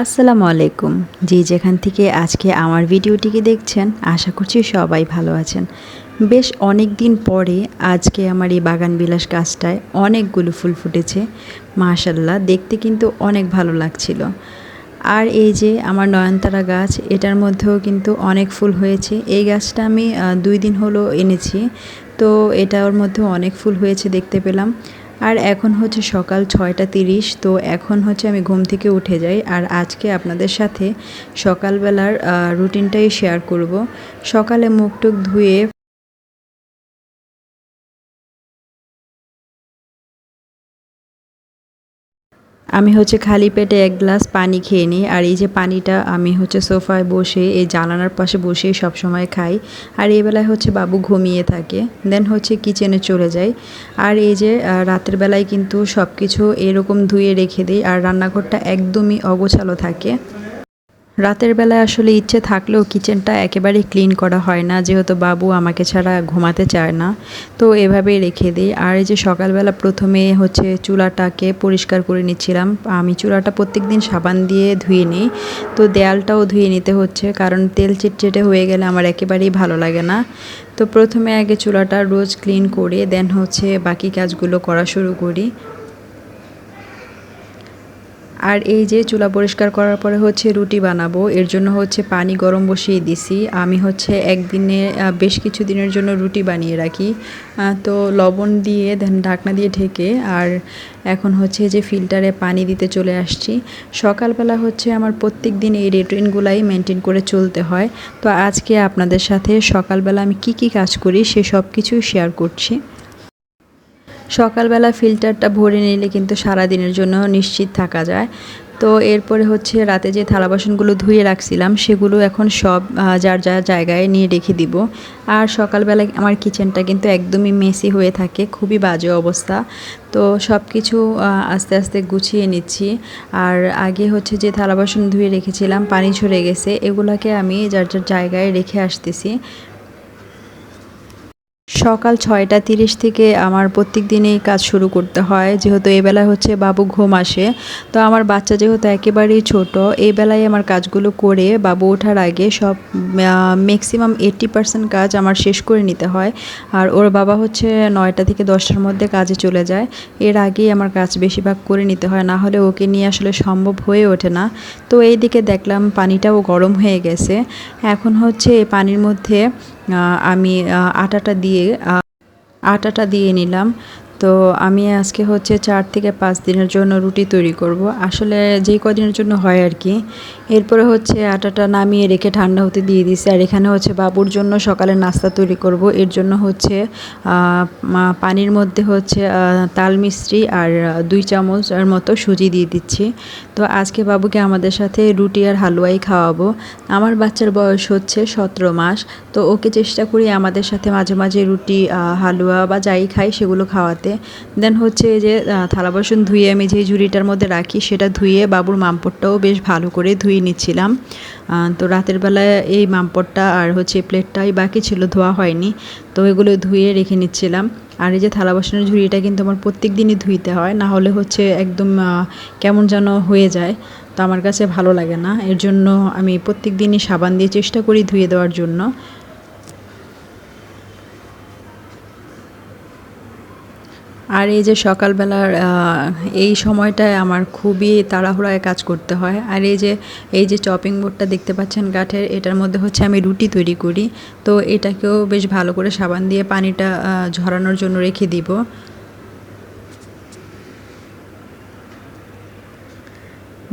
আসসালামু আলাইকুম। জি যেখান থেকে আজকে আমার ভিডিওটিকে দেখছেন, আশা করছি সবাই ভালো আছেন। বেশ অনেক দিন পরে আজকে আমার এই বাগান বিলাস গাছটায় অনেকগুলো ফুল ফুটেছে। মাশাল্লাহ দেখতে কিন্তু অনেক ভালো লাগছিল। আর এই যে আমার নয়নতারা গাছ, এটার মধ্যেও কিন্তু অনেক ফুল হয়েছে। এই গাছটা আমি দুই দিন হলো এনেছি। তো এটার মধ্যেও অনেক ফুল হয়েছে দেখতে পেলাম। আর এখন হচ্ছে সকাল ছয়টা তিরিশ, তো এখন হচ্ছে আমি ঘুম থেকে উঠে যাই। আর আজকে আপনাদের সাথে সকালবেলার রুটিনটাই শেয়ার করব। সকালে মুখ টুক ধুয়ে আমি হচ্ছে খালি পেটে এক গ্লাস পানি খেয়ে নিই, আর এই যে পানিটা আমি হচ্ছে সোফায় বসে, এই জানালার পাশে বসে সব সময় খাই। আর এই বেলায় হচ্ছে বাবু ঘুমিয়ে থাকে দেন হচ্ছে কিচেনে চলে যাই। আর এই যে রাতের বেলায় কিন্তু সব কিছু এরকম ধুয়ে রেখে দিই, আর রান্নাঘরটা একদমই অগোছালো থাকে। রাতের বেলায় আসলে ইচ্ছে থাকলেও কিচেনটা একেবারে ক্লিন করা হয় না, যেহেতু বাবু আমাকে ছাড়া ঘুমাতে চায় না। তো এভাবেই রেখে দিই। আর এই যে সকালবেলা প্রথমে হচ্ছে চুলাটাকে পরিষ্কার করে নিচ্ছিলাম। আমি চুলাটা প্রত্যেক দিন সাবান দিয়ে ধুয়ে নিই তো দেয়ালটাও ধুয়ে নিতে হচ্ছে, কারণ তেল চিটচিটে হয়ে গেলে আমার একেবারেই ভালো লাগে না। তো প্রথমে আগে চুলাটা রোজ ক্লিন করে, দেন হচ্ছে বাকি কাজগুলো করা শুরু করি। আর এই যে চুলা পরিষ্কার করার পরে হচ্ছে রুটি বানাবো, এর জন্য হচ্ছে পানি গরম বসিয়ে দিছি। আমি হচ্ছে একদিনে বেশ কিছু দিনের জন্য রুটি বানিয়ে রাখি। তো লবণ দিয়ে, দেন ঢাকনা দিয়ে ঢেকে, আর এখন হচ্ছে যে ফিল্টারে পানি দিতে চলে আসছি। সকালবেলা হচ্ছে আমার প্রত্যেক দিন এই রুটিনগুলাই মেনটেন করে চলতে হয়। তো আজকে আপনাদের সাথে সকালবেলা আমি কি কি কাজ করি, সে সব কিছুই শেয়ার করছি। সকালবেলা ফিল্টারটা ভরে নিলে কিন্তু সারা দিনের জন্য নিশ্চিত থাকা যায়। তো এরপরে হচ্ছে রাতে যে থালা বাসনগুলো ধুয়ে রাখছিলাম, সেগুলো এখন সব যার যার জায়গায় নিয়ে রেখে দিব। আর সকালবেলা আমার কিচেনটা কিন্তু একদমই মেসি হয়ে থাকে, খুবই বাজে অবস্থা। তো সব কিছু আস্তে আস্তে গুছিয়ে নিচ্ছি। আর আগে হচ্ছে যে থালা বাসন ধুয়ে রেখেছিলাম, পানি ঝরে গেছে, এগুলোকে আমি যার যার জায়গায় রেখে আসতেছি। সকাল ছয়টা তিরিশ থেকে আমার প্রত্যেক দিনেই কাজ শুরু করতে হয়। যেহেতু এই বেলায় হচ্ছে বাবু ঘুম আসে, তো আমার বাচ্চা যেহেতু একেবারেই ছোট এই বেলায় আমার কাজগুলো করে বাবু ওঠার আগে সব ম্যাক্সিমাম এইট্টি পার্সেন্ট কাজ আমার শেষ করে নিতে হয়। আর ওর বাবা হচ্ছে নয়টা থেকে দশটার মধ্যে কাজে চলে যায়। এর আগেই আমার কাজ বেশিরভাগ করে নিতে হয়, না হলে ওকে নিয়ে আসলে সম্ভব হয়ে ওঠে না। তো এই দিকে দেখলাম পানিটাও গরম হয়ে গেছে। এখন হচ্ছে এই পানির মধ্যে আমি আটাটা দিয়ে আটাটা দিয়ে নিলাম। তো আমি আজকে হচ্ছে চার থেকে পাঁচ দিনের জন্য রুটি তৈরি করব। আসলে যেই কদিনের জন্য হয় আর কি এরপরে হচ্ছে আটাটা নামিয়ে রেখে ঠান্ডা হতে দিয়ে দিছি আর এখানে হচ্ছে বাবুর জন্য সকালে নাস্তা তৈরি করব। এর জন্য হচ্ছে পানির মধ্যে হচ্ছে তাল মিস্ত্রি আর দুই চামচ এর মতো সুজি দিয়ে দিচ্ছি। তো আজকে বাবুকে আমাদের সাথে রুটি আর হালুয়াই খাওয়াবো। আমার বাচ্চার বয়স হচ্ছে সতেরো মাস। তো ওকে চেষ্টা করি আমাদের সাথে মাঝে মাঝে রুটি হালুয়া বা যাই খাই সেগুলো খাওয়াতে। দেন হচ্ছে যে থালা বাসন ধুয়ে আমি যে ঝুড়িটার মধ্যে রাখি সেটা ধুয়ে বাবুর মামপটটাও বেশ ভালো করে ধুয়ে নিচ্ছিলাম। তো রাতের বেলায় এই মামপটটা আর হচ্ছে প্লেটটাই বাকি ছিল, ধোয়া হয়নি। তো এগুলো ধুয়ে রেখে নিচ্ছিলাম। আর এই যে থালা বাসনের ঝুড়িটা কিন্তু আমার প্রত্যেক দিনই ধুইতে হয়, না হলে হচ্ছে একদম কেমন যেন হয়ে যায়। তো আমার কাছে ভালো লাগে না। এর জন্য আমি প্রত্যেক দিনই সাবান দিয়ে চেষ্টা করি ধুয়ে দেওয়ার জন্য। আর এই যে সকালবেলার এই সময়টায় আমার খুবই তাড়াহুড়ায় কাজ করতে হয়। আর এই যে এই যে চপিং বোর্ডটা দেখতে পাচ্ছেন কাঠের এটার মধ্যে হচ্ছে আমি রুটি তৈরি করি। তো এটাকেও বেশ ভালো করে সাবান দিয়ে পানিটা ঝরানোর জন্য রেখে দিব।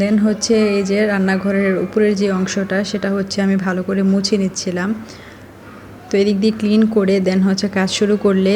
দেন হচ্ছে এই যে রান্নাঘরের উপরের যে অংশটা, সেটা হচ্ছে আমি ভালো করে মুছে নিচ্ছিলাম। তো এদিক দিয়ে ক্লিন করে দেন হচ্ছে কাজ শুরু করলে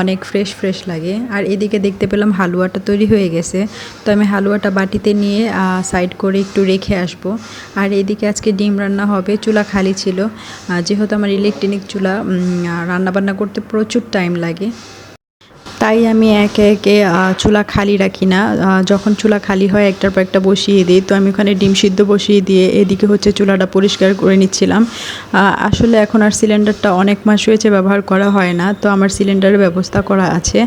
অনেক ফ্রেশ ফ্রেশ লাগে। আর এদিকে দেখতে পেলাম হালুয়াটা তৈরি হয়ে গেছে। তো আমি হালুয়াটা বাটিতে নিয়ে সাইড করে একটু রেখে আসব। আর এদিকে আজকে ডিম রান্না হবে, চুলা খালি ছিল। যেহেতু আমার ইলেকট্রনিক চুলা রান্না বান্না করতে প্রচুর টাইম লাগে। তাই আমি একে একে চুলা খালি রাখি না। যখন চুলা খালি হয়, একটার পর একটা বসিয়ে দিই। তো আমি ওখানে ডিম সিদ্ধ বসিয়ে দিয়ে এদিকে হচ্ছে চুলাটা পরিষ্কার করে নিচ্ছিলাম। আসলে এখন আর সিলিন্ডারটা অনেক মাস হয়েছে ব্যবহার করা হয় না। তো আমার সিলিন্ডারের ব্যবস্থা করা আছে।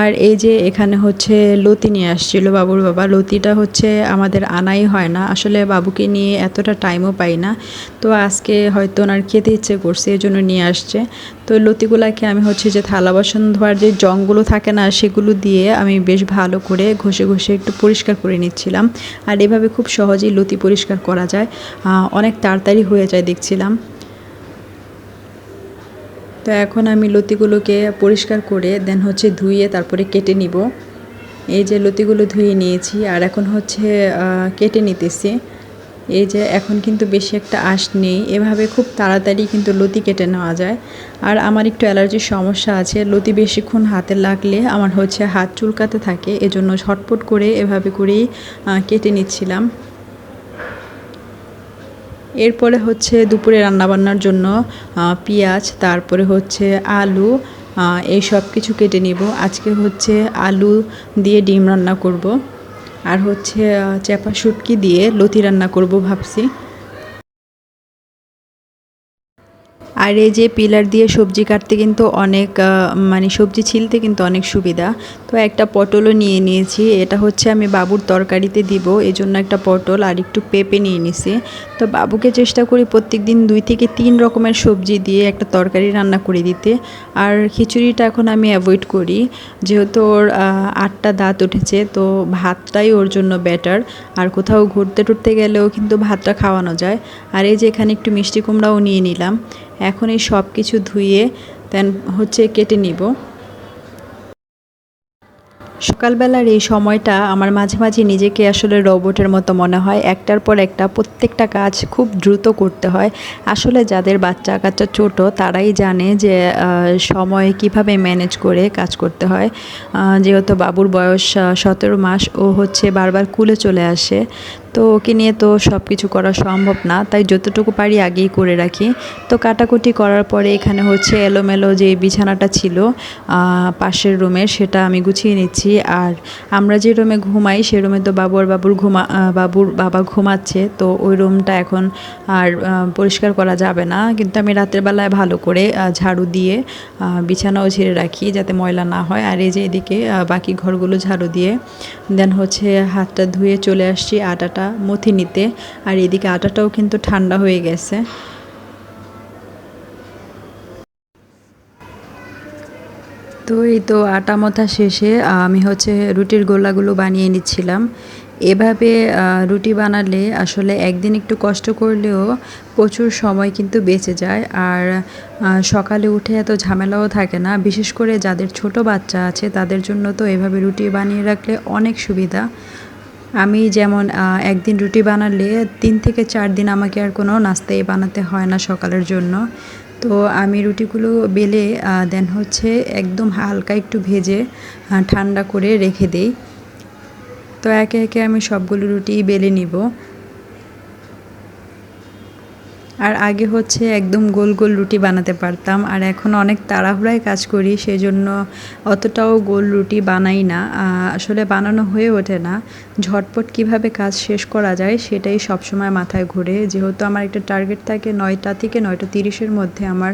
আর এই যে এখানে হচ্ছে লতি নিয়ে আসছিল বাবুর বাবা, লতিটা হচ্ছে আমাদের আনাই হয় না। আসলে বাবুকে নিয়ে এতটা টাইমও পাই না। তো আজকে হয়তো ওনার খেতে ইচ্ছে করছে এই জন্য নিয়ে আসছে। তো লতিগুলাকে আমি হচ্ছে যে থালা বাসন ধোয়ার যে জংগুলো থাকে না, সেগুলো দিয়ে আমি বেশ ভালো করে ঘষে ঘষে একটু পরিষ্কার করে নিচ্ছিলাম। আর এভাবে খুব সহজেই লতি পরিষ্কার করা যায়। অনেক তাড়াতাড়ি হয়ে যায় দেখছিলাম। তো এখন আমি লতিগুলোকে পরিষ্কার করে দেন হচ্ছে ধুয়ে তারপরে কেটে নিব। এই যে লতিগুলো ধুয়ে নিয়েছি, আর এখন হচ্ছে কেটে নিতেছি। এই যে এখন কিন্তু বেশি একটা আঁশ নেই। এভাবে খুব তাড়াতাড়ি কিন্তু লতি কেটে নেওয়া যায়। আর আমার একটু অ্যালার্জির সমস্যা আছে। লতি বেশিক্ষণ হাতে লাগলে আমার হচ্ছে হাত চুলকাতে থাকে। এজন্য ঝটপট করে এভাবে করেই কেটে নিচ্ছিলাম। এরপরে হচ্ছে দুপুরে রান্নাবান্নার জন্য পেঁয়াজ, তারপরে হচ্ছে আলু এই সব কিছু কেটে নিব। আজকে হচ্ছে আলু দিয়ে ডিম রান্না করব। আর হচ্ছে চ্যাপা শুটকি দিয়ে লতি রান্না করব ভাবছি। আর এই যে পিলার দিয়ে সবজি কাটতে কিন্তু অনেক মানে সবজি ছিলতে কিন্তু অনেক সুবিধা। তো একটা পটলও নিয়ে নিয়েছি। এটা হচ্ছে আমি বাবুর তরকারিতে দিব এই জন্য একটা পটল আর একটু পেঁপে নিয়ে নিছি। তো বাবুকে চেষ্টা করি প্রত্যেক দিন দুই থেকে তিন রকমের সবজি দিয়ে একটা তরকারি রান্না করে দিতে। আর খিচুড়িটা এখন আমি অ্যাভয়েড করি। যেহেতু ওর আটটা দাঁত উঠেছে, তো ভাতটাই ওর জন্য বেটার আর কোথাও ঘুরতে টুরতে গেলেও কিন্তু ভাতটা খাওয়ানো যায়। আর এই যে এখানে একটু মিষ্টি কুমড়াও নিয়ে নিলাম। এখন এই সব কিছু ধুয়ে দেন হচ্ছে কেটে নিব। সকালবেলার এই সময়টা আমার মাঝে মাঝে নিজেকে আসলে রোবটের মতো মনে হয়। একটার পর একটা প্রত্যেকটা কাজ খুব দ্রুত করতে হয়। আসলে যাদের বাচ্চা কাচ্চা ছোট, তারাই জানে যে সময় কীভাবে ম্যানেজ করে কাজ করতে হয়। যেহেতু বাবুর বয়স সতেরো মাস, ও হচ্ছে বারবার কুলে চলে আসে। তো ওকে নিয়ে তো সব কিছু করা সম্ভব না, তাই যতটুকু পারি আগেই করে রাখি। তো কাটাকুটি করার পরে এখানে হচ্ছে এলোমেলো যে বিছানাটা ছিল পাশের রুমে সেটা আমি গুছিয়ে নিচ্ছি। আর আমরা যে রুমে ঘুমাই সে রুমে তো বাবুর বাবুর ঘুমা বাবুর বাবা ঘুমাচ্ছে, তো ওই রুমটা এখন আর পরিষ্কার করা যাবে না। কিন্তু আমি রাতের বেলায় ভালো করে ঝাড়ু দিয়ে বিছানাও ঝেড়ে রাখি যাতে ময়লা না হয়। আর এই যে এদিকে বাকি ঘরগুলো ঝাড়ু দিয়ে, দেন হচ্ছে হাতটা ধুয়ে চলে আসছি আটাটা মথি নিতে। আর এদিকে আটাটাও কিন্তু ঠান্ডা হয়ে গেছে। তো এই তো আটা মথা শেষে আমি হচ্ছে রুটির গোলাগুলো বানিয়ে নিচ্ছিলাম। এভাবে রুটি বানালে আসলে একদিন একটু কষ্ট করলেও প্রচুর সময় কিন্তু বেঁচে যায়। আর সকালে উঠে এত ঝামেলাও থাকে না। বিশেষ করে যাদের ছোট বাচ্চা আছে, তাদের জন্য তো এভাবে রুটি বানিয়ে রাখলে অনেক সুবিধা। আমি যেমন একদিন রুটি বানালে তিন থেকে চার দিন আমাকে আর কোনো নাস্তাই বানাতে হয় না সকালের জন্য। তো আমি রুটিগুলো বেলে দেন হচ্ছে একদম হালকা একটু ভেজে ঠান্ডা করে রেখে দেই। তো একে একে আমি সবগুলো রুটি বেলে নিব। আর আগে হচ্ছে একদম গোল গোল রুটি বানাতে পারতাম। আর এখন অনেক তাড়াহুড়ায় কাজ করি সেই জন্য অতটাও গোল রুটি বানাই না। আসলে বানানো হয়ে ওঠে না। ঝটপট কীভাবে কাজ শেষ করা যায় সেটাই সবসময় মাথায় ঘুরে। যেহেতু আমার একটা টার্গেট থাকে নয়টা থেকে নয়টা তিরিশের মধ্যে আমার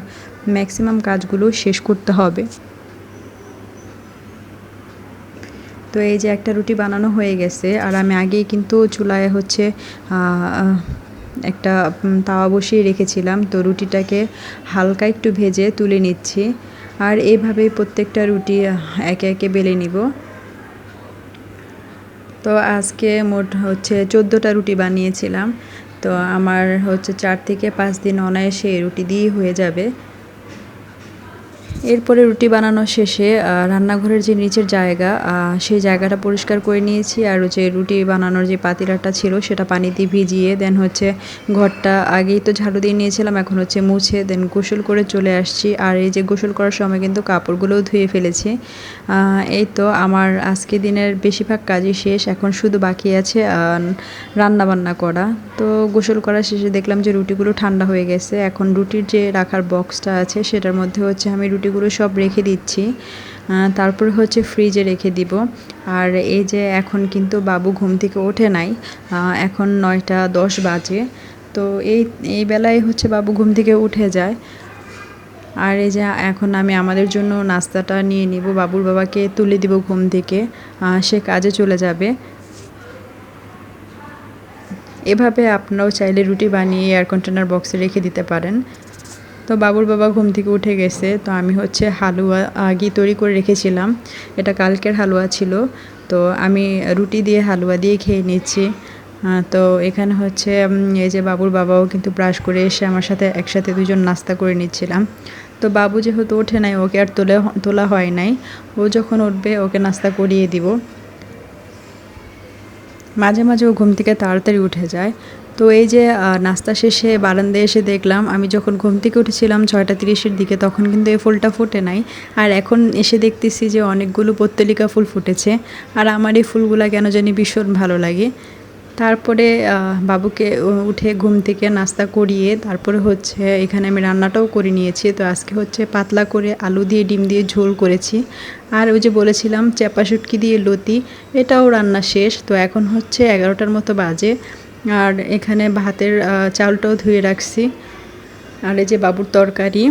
ম্যাক্সিমাম কাজগুলো শেষ করতে হবে। তো এই যে একটা রুটি বানানো হয়ে গেছে, আর আমি আগেই কিন্তু চুলায় হচ্ছে একটা তাওয়া বসিয়ে রেখেছিলাম। তো রুটিটাকে হালকা একটু ভেজে তুলে নিচ্ছি। আর এইভাবেই প্রত্যেকটা রুটি একে একে বেলে নিব। তো আজকে মোট হচ্ছে চোদ্দোটা রুটি বানিয়েছিলাম। তো আমার হচ্ছে চার থেকে পাঁচ দিন অনায়াসে রুটি দিয়ে হয়ে যাবে। এরপরে রুটি বানানো শেষে রান্নাঘরের যে নিচের জায়গা সেই জায়গাটা পরিষ্কার করে নিয়েছি। আর যে রুটি বানানোর যে পাতিলাটা ছিল, সেটা পানি দিয়ে ভিজিয়ে দেন হচ্ছে ঘরটা আগেই তো ঝাড়ু দিয়ে নিয়েছিলাম, এখন হচ্ছে মুছে দেন গোসল করে চলে আসছি। আর এই যে গোসল করার সময় কিন্তু কাপড়গুলোও ধুয়ে ফেলেছি। এই তো আমার আজকে দিনের বেশিরভাগ কাজই শেষ, এখন শুধু বাকি আছে রান্না বান্না করা। তো গোসল করার শেষে দেখলাম যে রুটিগুলো ঠান্ডা হয়ে গেছে, এখন রুটির যে রাখার বক্সটা আছে, সেটার মধ্যে হচ্ছে আমি রুটিগুলো সব রেখে দিচ্ছি। তারপর হচ্ছে ফ্রিজে রেখে দিব। আর এই যে এখন কিন্তু বাবু ঘুম থেকে ওঠে নাই এখন নয়টা দশ বাজে। তো এই এই বেলায় হচ্ছে বাবু ঘুম থেকে উঠে যায়। আর এই যে এখন আমি আমাদের জন্য নাস্তাটা নিয়ে নিব, বাবুর বাবাকে তুলে দিব ঘুম থেকে। সে কাজে চলে যাবে। এভাবে আপনারাও চাইলে রুটি বানিয়ে এয়ার কন্টেনার বক্সে রেখে দিতে পারেন। তো বাবুর বাবা ঘুম থেকে উঠে গেছে, তো আমি হচ্ছে হালুয়া আগে তৈরি করে রেখেছিলাম। এটা কালকের হালুয়া ছিল, তো আমি রুটি দিয়ে হালুয়া দিয়ে খেয়ে নিচ্ছি তো এখানে হচ্ছে এই যে বাবুর বাবাও কিন্তু ব্রাশ করে এসে আমার সাথে একসাথে দুজন নাস্তা করে নিচ্ছিলাম। তো বাবু যেহেতু ওঠে নাই, ওকে আর তোলে, তোলা হয় নাই, ও যখন উঠবে ওকে নাস্তা করিয়ে দিব। মাঝে মাঝে ও ঘুম থেকে তাড়াতাড়ি উঠে যায় তো এই যে নাস্তা শেষে বারান্দায় এসে দেখলাম, আমি যখন ঘুম থেকে উঠেছিলাম ছয়টা তিরিশের দিকে, তখন কিন্তু এই ফুলটা ফুটে নাই। আর এখন এসে দেখতেছি যে অনেকগুলো পত্তলিকা ফুল ফুটেছে। আর আমার এই ফুলগুলা কেন জানি ভীষণ ভালো লাগে। তারপরে বাবুকে উঠে ঘুম থেকে নাস্তা করিয়ে তারপরে হচ্ছে এখানে আমি রান্নাটাও করে নিয়েছি। তো আজকে হচ্ছে পাতলা করে আলু দিয়ে, ডিম দিয়ে ঝোল করেছি। আর ওই যে বলেছিলাম চেপা শুটকি দিয়ে লতি, এটাও রান্না শেষ। তো এখন হচ্ছে এগারোটার মতো বাজে। আর এখানে ভাতের চালটাও ধুয়ে রাখছি। আর এই যে বাবুর তরকারি,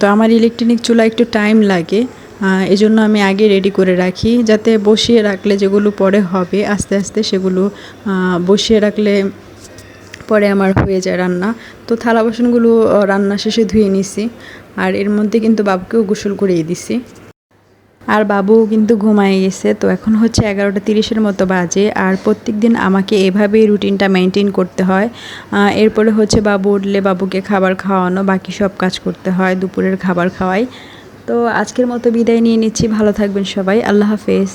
তো আমার ইলেকট্রনিক চুলা একটু টাইম লাগে এজন্য আমি আগে রেডি করে রাখি, যাতে বসিয়ে রাখলে যেগুলো পরে হবে, আস্তে আস্তে সেগুলো বসিয়ে রাখলে পরে আমার হয়ে যায় রান্না। তো থালা বাসনগুলো রান্না শেষে ধুয়ে নিছি, আর এর মধ্যে কিন্তু বাবুকেও গোসল করিয়ে দিছি। আর বাবু কিন্তু ঘুমায় গেছে, তো এখন হচ্ছে এগারোটা তিরিশের মতো বাজে। আর প্রত্যেক দিন আমাকে এভাবেই রুটিনটা মেনটেন করতে হয়। এরপরে হচ্ছে বাবু উঠলে বাবুকে খাবার খাওয়ানো, বাকি সব কাজ করতে হয়, দুপুরের খাবার খাওয়াই। তো আজকের মতো বিদায় নিয়ে নিচ্ছি, ভালো থাকবেন সবাই, আল্লাহ হাফেজ।